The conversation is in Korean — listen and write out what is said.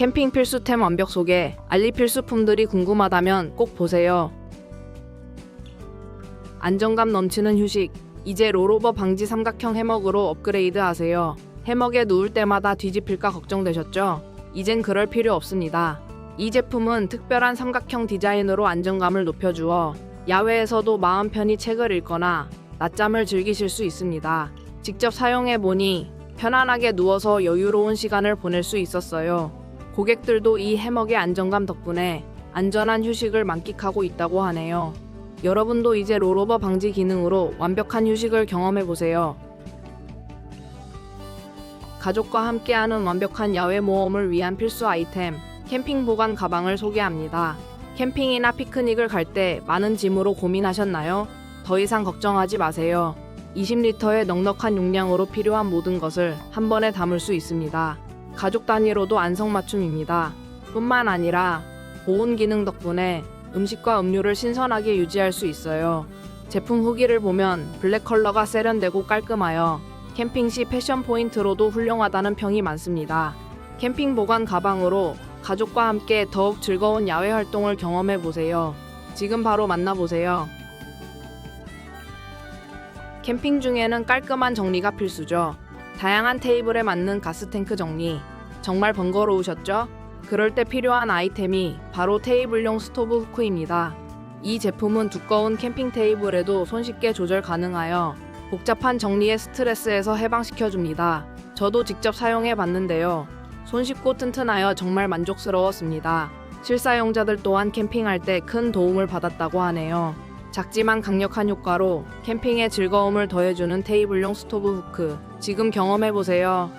캠핑 필수템 완벽 소개, 알리 필수품들이 궁금하다면 꼭 보세요. 안정감 넘치는 휴식. 이제 롤오버 방지 삼각형 해먹으로 업그레이드 하세요. 해먹에 누울 때마다 뒤집힐까 걱정되셨죠? 이젠 그럴 필요 없습니다. 이 제품은 특별한 삼각형 디자인으로 안정감을 높여주어 야외에서도 마음 편히 책을 읽거나 낮잠을 즐기실 수 있습니다. 직접 사용해 보니 편안하게 누워서 여유로운 시간을 보낼 수 있었어요. 고객들도 이 해먹의 안정감 덕분에 안전한 휴식을 만끽하고 있다고 하네요. 여러분도 이제 롤오버 방지 기능으로 완벽한 휴식을 경험해 보세요. 가족과 함께하는 완벽한 야외 모험을 위한 필수 아이템, 캠핑 보관 가방을 소개합니다. 캠핑이나 피크닉을 갈 때 많은 짐으로 고민하셨나요? 더 이상 걱정하지 마세요. 20리터의 넉넉한 용량으로 필요한 모든 것을 한 번에 담을 수 있습니다. 가족 단위로도 안성맞춤입니다. 뿐만 아니라 보온 기능 덕분에 음식과 음료를 신선하게 유지할 수 있어요. 제품 후기를 보면 블랙 컬러가 세련되고 깔끔하여 캠핑 시 패션 포인트로도 훌륭하다는 평이 많습니다. 캠핑 보관 가방으로 가족과 함께 더욱 즐거운 야외 활동을 경험해 보세요. 지금 바로 만나보세요. 캠핑 중에는 깔끔한 정리가 필수죠. 다양한 테이블에 맞는 가스탱크 정리. 정말 번거로우셨죠? 그럴 때 필요한 아이템이 바로 테이블용 스토브 후크입니다. 이 제품은 두꺼운 캠핑 테이블에도 손쉽게 조절 가능하여 복잡한 정리의 스트레스에서 해방시켜줍니다. 저도 직접 사용해 봤는데요. 손쉽고 튼튼하여 정말 만족스러웠습니다. 실사용자들 또한 캠핑할 때 큰 도움을 받았다고 하네요. 작지만 강력한 효과로 캠핑의 즐거움을 더해주는 테이블용 스토브 후크. 지금 경험해 보세요.